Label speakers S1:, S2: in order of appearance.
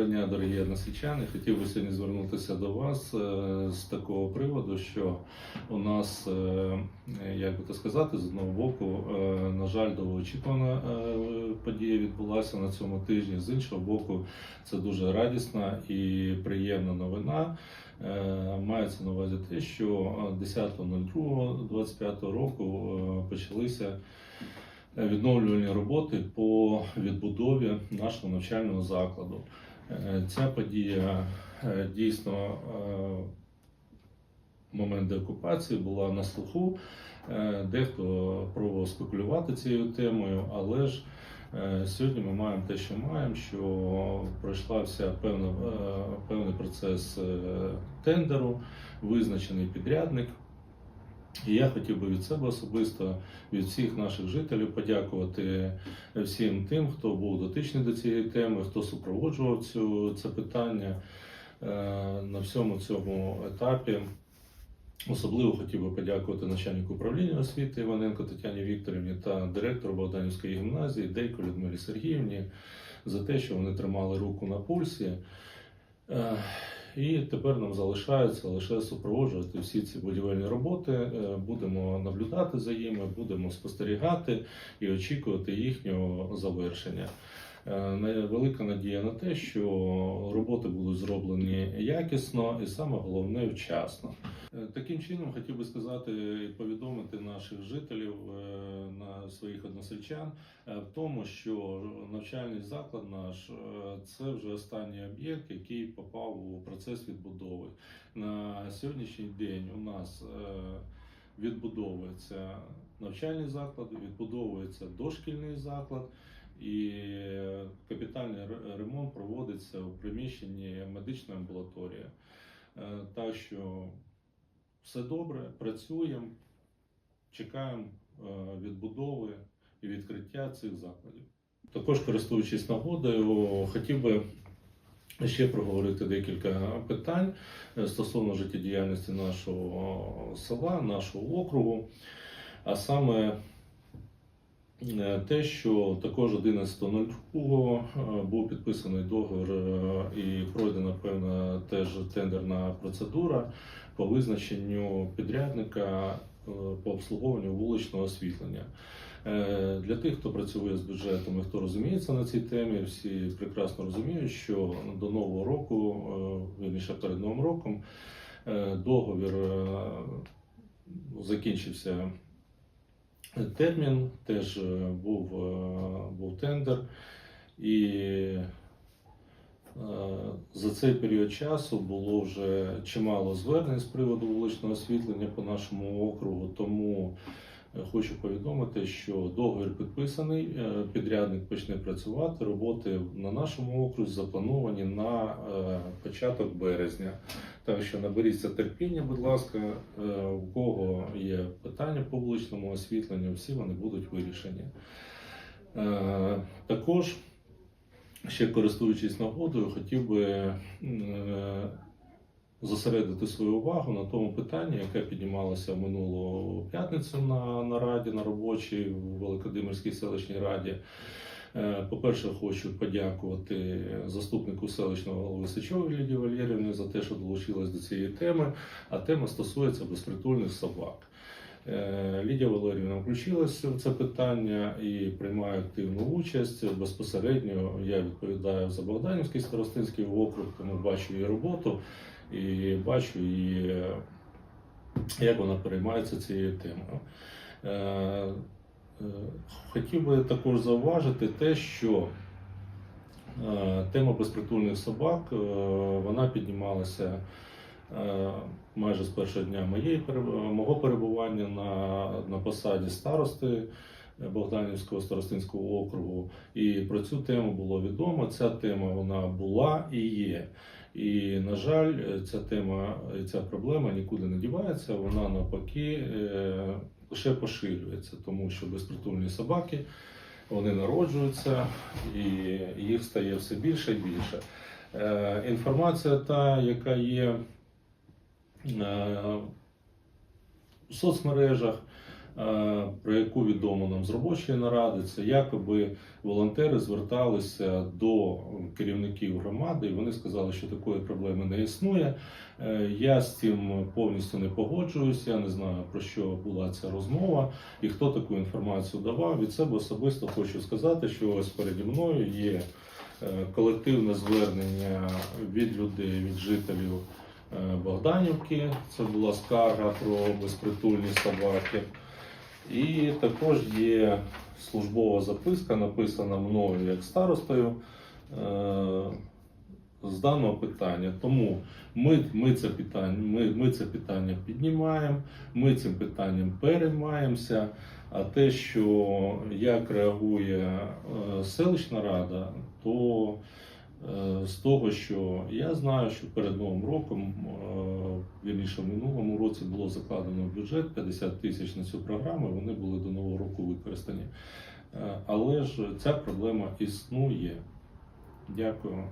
S1: Доброго дня, дорогі односельчани. Хотів би сьогодні звернутися до вас е, з такого приводу, що у нас, е, як би то сказати, з одного боку, е, на жаль, довгоочікувана подія відбулася на цьому тижні. З іншого боку, це дуже радісна і приємна новина. Мається на увазі те, що 10.02.25 року почалися відновлювальні роботи по відбудові нашого навчального закладу. Е, Ця подія е, дійсно е, момент деокупації була на слуху. Дехто пробував спекулювати цією темою, але ж сьогодні ми маємо те, що маємо, що пройшла вся певна, певний процес тендеру, визначений підрядник. І я хотів би від себе особисто, від всіх наших жителів подякувати всім тим, хто був дотичний до цієї теми, хто супроводжував цю, це питання е, на всьому цьому етапі. Особливо хотів би подякувати начальнику управління освіти Іваненко Тетяні Вікторівні та директору Богданівської гімназії Дейко Людмилі Сергіївні за те, що вони тримали руку на пульсі. І тепер нам залишається лише супроводжувати всі ці будівельні роботи. Е, Будемо наблюдати за ними, будемо спостерігати і очікувати їхнього завершення. Е, Велика надія на те, що роботи будуть зроблені якісно і саме головне вчасно. Е, Таким чином хотів би сказати і повідомити наших жителів, е, на своїх односельчан в тому, що навчальний заклад наш це вже останній об'єкт, який попав у процес відбудови. На сьогоднішній день у нас відбудовується навчальний заклад, відбудовується дошкільний заклад. І капітальний ремонт проводиться у приміщенні медичної амбулаторії. Е, Так що все добре, працюємо, чекаємо е, відбудови і відкриття цих закладів. Також, користуючись нагодою, хотів би ще проговорити декілька питань е, стосовно життєдіяльності нашого села, нашого округу, а саме те, що також 11.02 е, був підписаний договір е, і пройдена певна теж тендерна процедура по визначенню підрядника е, по обслуговуванню вуличного освітлення. Е, Для тих, хто працює з бюджетом і хто розуміється на цій темі, всі прекрасно розуміють, що до нового року, е, вірніше перед новим роком, е, договір е, закінчився термін, теж е, був, е, був тендер, і е, за цей період часу було вже чимало звернень з приводу вуличного освітлення по нашому округу. Тому хочу повідомити, що договір підписаний, е, підрядник почне працювати. Роботи на нашому окрузі заплановані на е, початок березня. Так що наберіться терпіння, будь ласка, е, у кого є питання по вуличному освітленню, всі вони будуть вирішені. Е, Також ще користуючись нагодою, хотів би е, зосередити свою увагу на тому питанні, яке піднімалося минулу п'ятницю на нараді на робочій в Великодимирській селищній раді. Е, По-перше, хочу подякувати заступнику селищного голови Сичової Лідії Валерівни за те, що долучилась до цієї теми. А тема стосується безпритульних собак. Е, Лідія Валерівна включилася в це питання і приймає активну участь. Безпосередньо я відповідаю за Богданівський старостинський округ, тому бачу її роботу і бачу її, як вона переймається цією темою. Е, е, Хотів би також зауважити те, що е, тема безпритульних собак е, вона піднімалася е, майже з першого дня моєї мого перебування на, на посаді старости Богданівського старостинського округу. І про цю тему було відомо. Ця тема вона була і є. І, на жаль, ця тема ця проблема нікуди не дівається. Вона навпаки лише поширюється, тому що безпритульні собаки вони народжуються і їх стає все більше і більше. Е, Інформація, та, яка є е, в соцмережах, про яку відомо нам з робочої наради, це якоби волонтери зверталися до керівників громади, і вони сказали, що такої проблеми не існує. Е, Я з цим повністю не погоджуюся. Я не знаю про що була ця розмова і хто таку інформацію давав. Від себе особисто хочу сказати, що ось переді мною є е, колективне звернення від людей, від жителів е, Богданівки. Це була скарга про безпритульні собаки. І також є службова записка, написана мною як старостою е, з даного питання. Тому ми, ми, це питання, ми, ми це питання піднімаємо, ми цим питанням переймаємося. А те, що як реагує е, селищна рада, то з того, що я знаю, що перед Новим роком, е, вірніше в минулому році було закладено бюджет 50 тисяч на цю програму, вони були до Нового року використані. Е, Але ж ця проблема існує. Дякую.